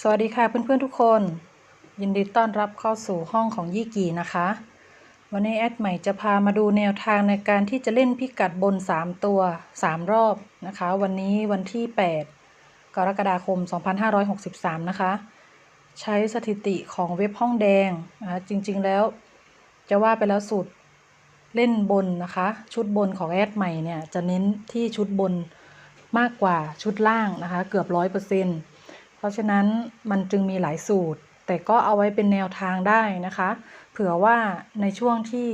สวัสดีค่ะเพื่อนๆทุกคน ยินดีต้อนรับเข้าสู่ห้องของยี่กีนะคะ วันนี้แอดใหม่จะพามาดูแนวทางในการที่จะเล่นพิกัดบน 3 ตัว 3 รอบนะคะ วันนี้วันที่ 8 กรกฎาคม 2563 นะคะ ใช้สถิติของเว็บห้องแดงนะคะจริงๆแล้ว จะว่าไปแล้วสูตรเล่นบนนะคะ ชุดบนของแอดใหม่เนี่ยจะเน้นที่ชุดบนมากกว่าชุดล่างนะคะ เกือบร้อยเปอร์เซ็นต์ ราะฉะนั้นมันจึงมีหลายสูตร แต่ก็เอาไว้เป็นแนวทางได้นะคะ เผื่อว่าในช่วงที่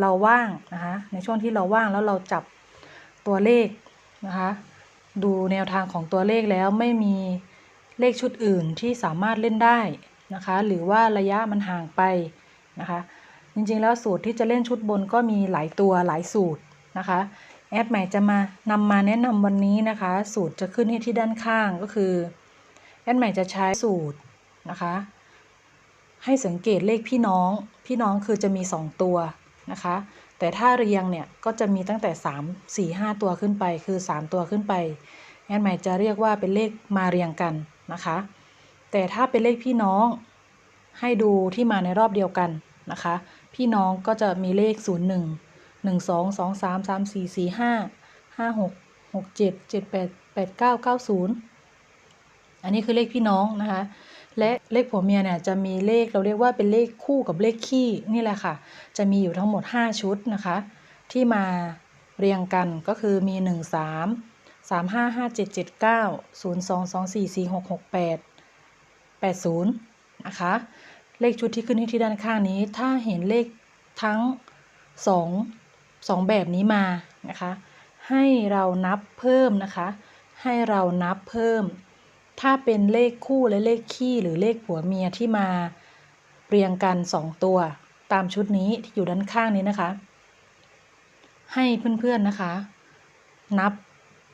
เราว่างนะคะในช่วงที่เราว่างแล้วเราจับตัวเลขนะคะดูแนวทางของตัวเลขแล้วไม่มีเลขชุดอื่นที่สามารถเล่นได้นะคะ หรือว่าระยะมันห่างไปนะคะ จริงๆแล้วสูตรที่จะเล่นชุดบนก็มีหลายตัวหลายสูตรนะคะแอดใหม่จะมานำมาแนะนำวันนี้นะคะ สูตรจะขึ้นให้ที่ด้านข้างก็คือแอ แดใหม่จะใช้สูตรนะคะ ให้สังเกตเลขพี่น้อง พี่น้องคือจะมี 2 ตัวนะคะ แต่ถ้าเรียงเนี่ยก็จะมีตั้งแต่ 3 4 5 ตัวขึ้นไป คือ 3 ตัวขึ้นไปแอนใหม่จะเรียกว่าเป็นเลขมาเรียงกันนะคะ แต่ถ้าเป็นเลขพี่น้องให้ดูที่มาในรอบเดียวกันนะคะ พี่น้องก็จะมีเลข 0 1 1 2 2 3 3 4 4 5 5 6 6 7 7 8 8 9 9 0 อันนี้คือเลขพี่น้องนะคะ และเลขผัวเมียเนี่ยจะมีเลขเราเรียกว่าเป็นเลขคู่กับเลขคี่นี่แหละค่ะ จะมีอยู่ทั้งหมด 5 ชุดนะคะ ที่มาเรียงกันก็คือมี 1 3 3 5 5 7 7 9 0 2 2 4 4 6 6 8 80นะคะเลขชุดที่ขึ้นที่ด้านข้างนี้ ถ้าเห็นเลขทั้ง2สองแบบนี้มานะคะ ให้เรานับเพิ่มนะคะ ให้เรานับเพิ่ม ถ้าเป็นเลขคู่และเลขคี่หรือเลขผัวเมียที่มาเรียงกัน 2 ตัว ตามชุดนี้ที่อยู่ด้านข้างนี้นะคะ ให้เพื่อนๆนะคะ นับ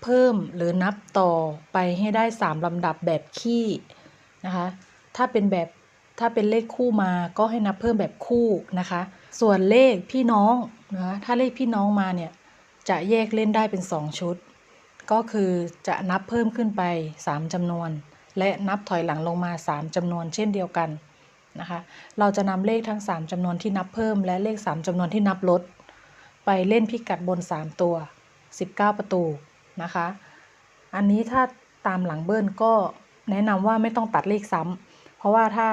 เพิ่มหรือนับต่อไปให้ได้ 3ลำดับแบบคี่นะคะ ถ้าเป็นแบบถ้าเป็นเลขคู่มาก็ให้นับเพิ่มแบบคู่นะคะ ส่วนเลขพี่น้องนะคะถ้าเลขพี่น้องมาเนี่ยจะแยกเล่นได้เป็น 2 ชุด ก็คือจะนับเพิ่มขึ้นไป 3จำนวน และนับถอยหลังลงมา 3จำนวนเช่นเดียวกันนะคะ เราจะนำเลขทั้ง 3จำนวนที่นับเพิ่ม และเลข 3จำนวนที่นับลด ไปเล่นพิกัดบน 3 ตัว 19 ประตูนะคะ อันนี้ถ้าตามหลังเบิ้ลก็แนะนำว่าไม่ต้องตัดเลขซ้ำเพราะว่าถ้า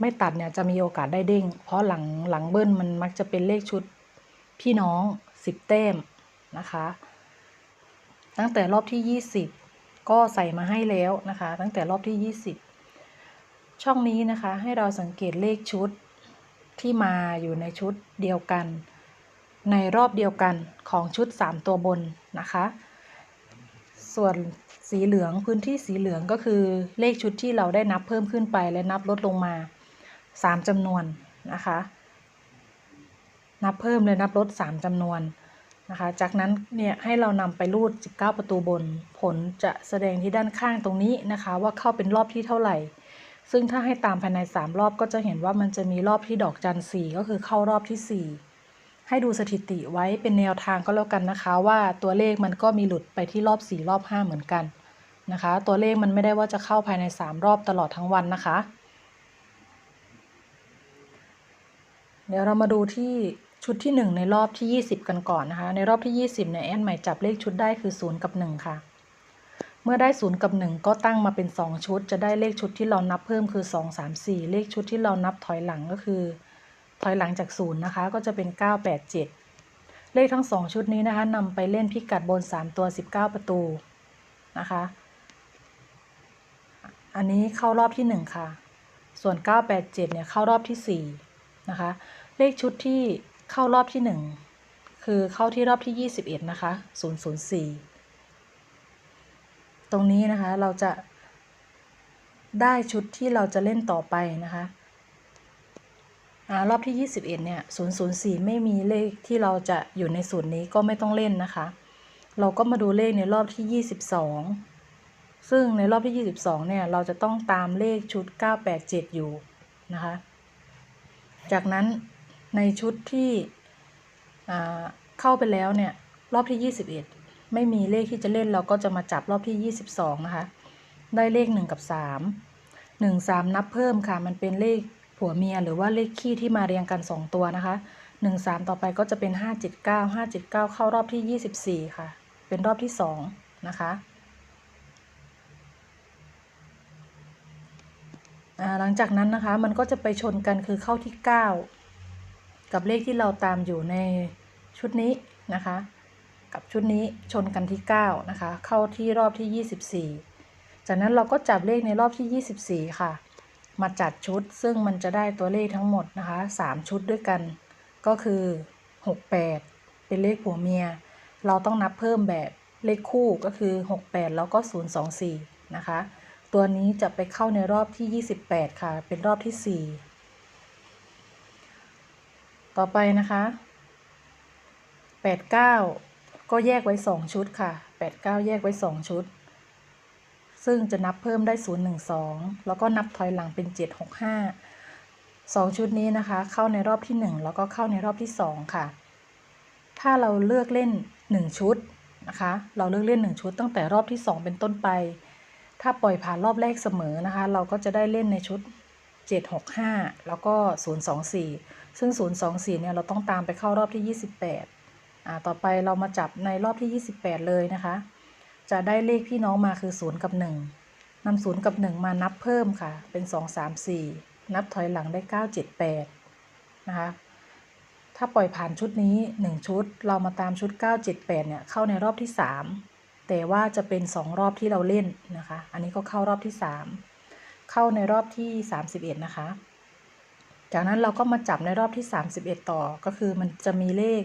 ไม่ตัดเนี่ยจะมีโอกาสได้เด้ง เพราะหลังหลังเบิ้ลมันมักจะเป็นเลขชุดพี่น้องสิบแต้มนะคะ ตั้งแต่รอบที่ 20 ก็ใส่มาให้แล้วนะคะ ตั้งแต่รอบที่ 20 ช่องนี้นะคะให้เราสังเกตเลขชุดที่มาอยู่ในชุดเดียวกัน ในรอบเดียวกันของชุด 3 ตัวบนนะคะ ส่วนสีเหลืองพื้นที่สีเหลืองก็คือเลขชุดที่เราได้นับเพิ่มขึ้นไปและนับลดลงมา 3จำนวนนะคะ นับเพิ่มเลยนับลด 3จำนวน นะคะ จากนั้นเนี่ยให้เรานำไปรูด 19 ประตูบน ผลจะแสดงที่ด้านข้างตรงนี้นะคะ ว่าเข้าเป็นรอบที่เท่าไหร่ ซึ่งถ้าให้ตามภายใน 3 รอบก็จะเห็นว่ามันจะมีรอบที่ดอกจัน4ก็คือเข้ารอบที่ 4 ให้ดูสถิติไว้เป็นแนวทางก็แล้วกันนะคะ ว่าตัวเลขมันก็มีหลุดไปที่รอบ 4 รอบ 5 เหมือนกันนะคะ ตัวเลขมันไม่ได้ว่าจะเข้าภายใน 3 รอบตลอดทั้งวันนะคะ เดี๋ยวเรามาดูที่ ชุดที่ 1 ในรอบที่ 20 กันก่อนนะคะ ในรอบที่ 20เนี่ยแอนใหม่จับเลขชุดได้คือ 0 กับ 1 ค่ะ เมื่อได้ 0 กับ 1 ก็ตั้งมาเป็น 2 ชุด จะได้เลขชุดที่เรานับเพิ่มคือ 2 3 4 เลขชุดที่เรานับถอยหลังก็คือ ถอยหลังจาก 0 นะคะ ก็จะเป็น 9 8 7 เลขทั้ง 2 ชุดนี้นะคะนำไปเล่นพิกัดบน 3 ตัว 19 ประตูนะคะ อันนี้เข้ารอบที่ 1 ค่ะ ส่วน 987 เนี่ยเข้ารอบที่ 4 นะคะ เลขชุดที่ เข้ารอบที่1คือเข้าที่รอบที่21นะคะ004ตรงนี้นะคะเราจะได้ชุดที่เราจะเล่นต่อไปนะคะอรอบที่ 21 เนี่ย 004 ไม่มีเลขที่เราจะอยู่ในสูตรนี้ก็ไม่ต้องเล่นนะคะ เราก็มาดูเลขในรอบที่ 22 ซึ่งในรอบที่ 22 เนี่ย เราจะต้องตามเลขชุด 987 อยู่นะคะ จากนั้น ในชุดที่เข้าไปแล้วเนี่ยรอบที่ 21 ไม่มีเลขที่จะเล่นเราก็จะมาจับรอบที่ 22 นะคะ ได้เลข 1 กับ 3 1 3 นับเพิ่มค่ะ มันเป็นเลขผัวเมียหรือว่าเลขคี่ที่มาเรียงกัน 2 ตัวนะคะ 1 3 ต่อไปก็จะเป็น 5 7 9 5 7 9 เข้ารอบที่ 24 ค่ะ เป็นรอบที่ 2 นะคะหลังจากนั้นนะคะมันก็จะไปชนกันคือเข้าที่ 9 กับเลขที่เราตามอยู่ในชุดนี้นะคะ กับชุดนี้ชนกันที่ 9 นะคะ เข้าที่รอบที่ 24 จากนั้นเราก็จับเลขในรอบที่ 24 ค่ะ มาจัดชุดซึ่งมันจะได้ตัวเลขทั้งหมดนะคะ 3 ชุดด้วยกัน ก็คือ 68 เป็นเลขผัวเมีย เราต้องนับเพิ่มแบบเลขคู่ก็คือ 68 แล้วก็ 024 นะคะ ตัวนี้จะไปเข้าในรอบที่ 28 ค่ะ เป็นรอบที่ 4 ต่อไปนะคะ89ก็แยกไว้2ชุดค่ะ89แยกไว้2ชุด ซึ่งจะนับเพิ่มได้012แล้วก็นับถอยหลังเป็น765 2ชุดนี้นะคะ เข้าในรอบที่1แล้วก็เข้าในรอบที่2ค่ะ ถ้าเราเลือกเล่น1ชุดนะคะ เราเลือกเล่น1ชุดตั้งแต่รอบที่2เป็นต้นไป ถ้าปล่อยผ่านรอบแรกเสมอนะคะ เราก็จะได้เล่นในชุด 765 แล้วก็ 024 ซึ่ง 024 เนี่ย เราต้องตามไปเข้ารอบที่ 28 อ่า ต่อไปเรามาจับในรอบที่ 28 เลยนะคะ จะได้เลขพี่น้องมาคือ 0 กับ 1นำ0กับ 1 มานับเพิ่มค่ะ เป็น 2 3 4 นับถอยหลังได้ 9 7 8 นะคะ ถ้าปล่อยผ่านชุดนี้ 1 ชุด เรามาตามชุด 9 7 8 เนี่ย เข้าในรอบที่ 3 แต่ว่าจะเป็น 2 รอบที่เราเล่นนะคะ อันนี้ก็เข้ารอบที่ 3 เข้าในรอบที่ 31 นะคะ จากนั้นเราก็มาจับในรอบที่ 31 ต่อก็คือมันจะมีเลข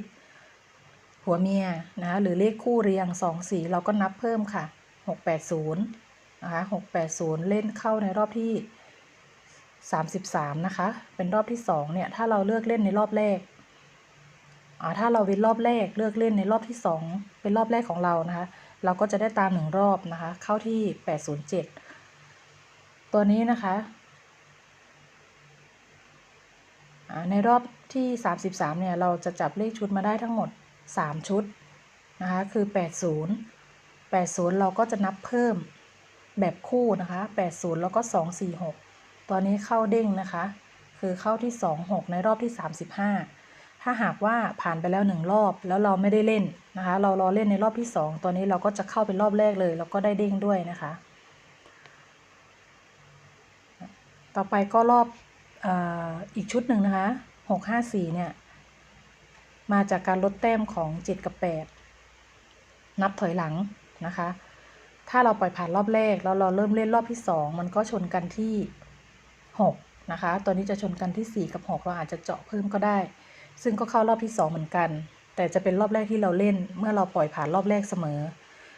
ผัวเมียนะคะหรือเลขคู่เรียง2 4เราก็นับเพิ่มค่ะ 680นะคะ680 เล่นเข้าในรอบที่ 33 นะคะ เป็นรอบที่ 2 เนี่ย ถ้าเราเลือกเล่นในรอบแรกอ่าถ้าเราเว้นรอบแรกเลือกเล่นในรอบที่ 2 เป็นรอบแรกของเรานะคะ เราก็จะได้ตามหนึ่งรอบนะคะ เข้าที่ 807 ตัวนี้นะคะในรอบที่ 33 เนี่ย เราจะจับเลขชุดมาได้ทั้งหมด 3 ชุด นะคะ คือ 80 80 เราก็จะนับเพิ่มแบบคู่นะคะ 80 แล้วก็ 246 ตัวนี้เข้าเด้งนะคะ คือเข้าที่ 26 ในรอบที่ 35 ถ้าหากว่าผ่านไปแล้ว 1 รอบแล้วเราไม่ได้เล่นนะคะ เรารอเล่นในรอบที่ 2 ตัวนี้เราก็จะเข้าเป็นรอบแรกเลย แล้วก็ได้เด้งด้วยนะคะ ต่อไปก็รอบอ่ออีกชุดหนึ่งนะคะ654เนี่ย มาจากการลดแต้มของ7กับ8นับถอยหลังนะคะ ถ้าเราปล่อยผ่านรอบแรกแล้วเราเริ่มเล่นรอบที่2มันก็ชนกันที่6นะคะ ตัวนี้จะชนกันที่4กับ6เราอาจจะเจาะเพิ่มก็ได้ ซึ่งก็เข้ารอบที่2เหมือนกัน แต่จะเป็นรอบแรกที่เราเล่น เมื่อเราปล่อยผ่านรอบแรกเสมอ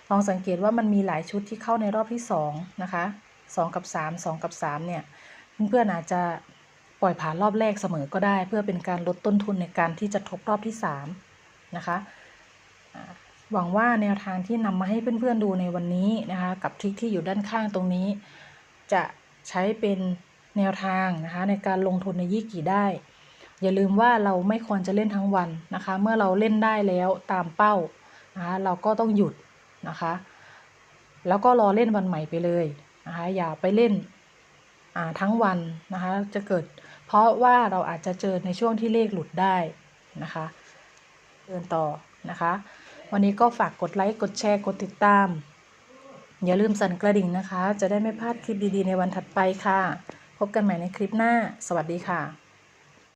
ลองสังเกตว่ามันมีหลายชุดที่เข้าในรอบที่2นะคะ2กับ3 2กับ3เนี่ย เพื่อนๆอาจจะปล่อยผ่านรอบแรกเสมอก็ได้ เพื่อเป็นการลดต้นทุนในการที่จะทบรอบที่3นะคะหวังว่าแนวทางที่นำมาให้เพื่อนๆดูในวันนี้นะคะ กับทริคที่อยู่ด้านข้างตรงนี้ จะใช้เป็นแนวทางนะคะในการลงทุนในยี่กี่ได้ อย่าลืมว่าเราไม่ควรจะเล่นทั้งวันนะคะ เมื่อเราเล่นได้แล้วตามเป้านะคะเราก็ต้องหยุดนะคะ แล้วก็รอเล่นวันใหม่ไปเลยนะคะอย่าไปเล่น ทั้งวันนะคะจะเกิด เพราะว่าเราอาจจะเจอในช่วงที่เลขหลุดได้นะคะเดินต่อนะคะ วันนี้ก็ฝากกดไลค์กดแชร์กดติดตาม อย่าลืมสั่นกระดิ่งนะคะ จะได้ไม่พลาดคลิปดีๆในวันถัดไปค่ะ พบกันใหม่ในคลิปหน้า สวัสดีค่ะ